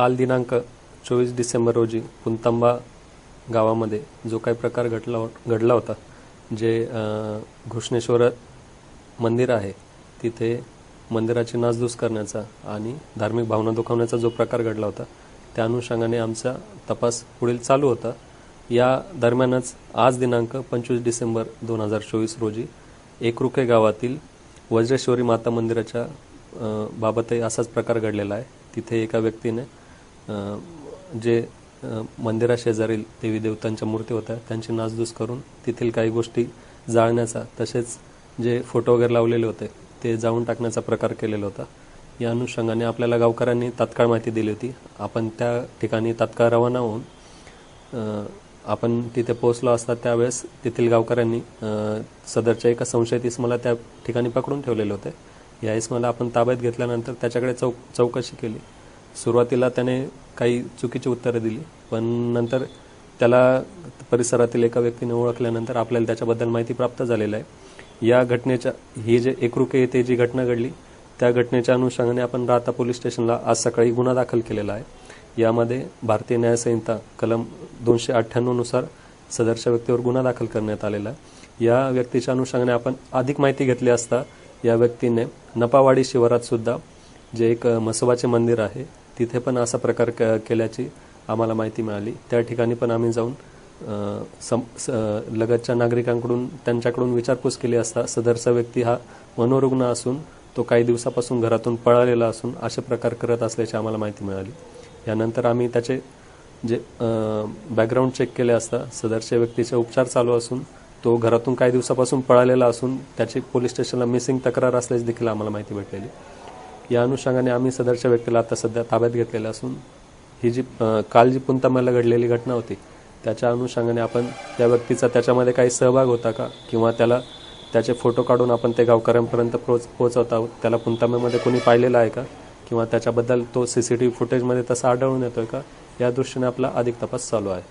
काल दिनांक चोवीस डिसेंबर रोजी पुंतांबा गावामध्ये जो काही प्रकार घडला हो- घडला होता जे घृष्णेश्वर मंदिर आहे तिथे मंदिराची नासधूस करण्याचा आणि धार्मिक भावना दुखावण्याचा जो प्रकार घडला होता त्या अनुषंगाने आमचा तपास पुढील चालू होता. या दरम्यानच आज दिनांक पंचवीस डिसेंबर दोन हजार चोवीस रोजी एकरुखे गावातील वज्रेश्वरी माता मंदिराच्या बाबतही असाच प्रकार घडलेला आहे. तिथे एका व्यक्तीने जे मंदिराशेजारील देवी देवतांच्या मूर्ती होत्या त्यांची नासधूस करून तेथील काही गोष्टी जाळण्याचा तसेच जे फोटो वगैरे लावलेले होते ते जाळून टाकण्याचा प्रकार केलेला होता. या अनुषंगाने आपल्याला गावकऱ्यांनी तात्काळ माहिती दिली होती. आपण त्या ठिकाणी तात्काळ रवाना होऊन आपण तिथे पोहोचलो असता त्यावेळेस तेथील गावकऱ्यांनी सदरच्या एका संशयित इसमाला त्या ठिकाणी पकडून ठेवलेले होते. या इसमाला आपण ताब्यात घेतल्यानंतर त्याच्याकडे चौक चौकशी केली. सुरुवातीला त्याने काही चुकीची उत्तरं दिली पण नंतर त्याला परिसरातील एका व्यक्तीने ओळखल्यानंतर आपल्याला त्याच्याबद्दल माहिती प्राप्त झालेली आहे. या घटनेच्या ही जे एकरुके येथे जी घटना घडली त्या घटनेच्या अनुषंगाने आपण राहता पोलीस स्टेशनला आज सकाळी गुन्हा दाखल केलेला आहे. यामध्ये भारतीय न्यायसंहिता कलम दोनशे अठ्ठ्याण्णवनुसार सदरच्या व्यक्तीवर गुन्हा दाखल करण्यात आलेला आहे. या व्यक्तीच्या अनुषंगाने आपण अधिक माहिती घेतली असता या व्यक्तीने नपावाडी शिवारात सुद्धा जे एक म्हसोबाचे मंदिर आहे तिथे पण असा प्रकार क- केल्याची आम्हाला माहिती मिळाली. त्या ठिकाणी पण आम्ही जाऊन सम स- लगतच्या नागरिकांकडून त्यांच्याकडून विचारपूस केली असता सदरचा व्यक्ती हा मनोरुग्ण असून तो काही दिवसापासून घरातून पळालेला असून असे प्रकार करत असल्याची आम्हाला माहिती मिळाली. यानंतर आम्ही त्याचे जे बॅकग्राऊंड चेक केले असता सदरच्या व्यक्तीचे उपचार चालू असून तो घरातून काही दिवसापासून पळालेला असून त्याची पोलीस स्टेशनला मिसिंग तक्रार असल्याची देखील आम्हाला माहिती भेटलेली. या अनुषंगाने आम्ही सदरच्या व्यक्तीला आता सध्या ताब्यात घेतलेलं असून ही जी काल जी पुंतामाला घडलेली घटना होती त्याच्या अनुषंगाने आपण त्या व्यक्तीचा त्याच्यामध्ये काही सहभाग होता का? किंवा त्याला त्याचे फोटो काढून आपण ते गावकऱ्यांपर्यंत पोच पोहोचवत आहोत? त्याला पुंताम्यामध्ये कोणी पाहिलेलं आहे का? किंवा त्याच्याबद्दल तो सी सी टी व्ही फुटेजमध्ये तसा आढळून येतोय का? या दृष्टीने आपला अधिक तपास चालू आहे.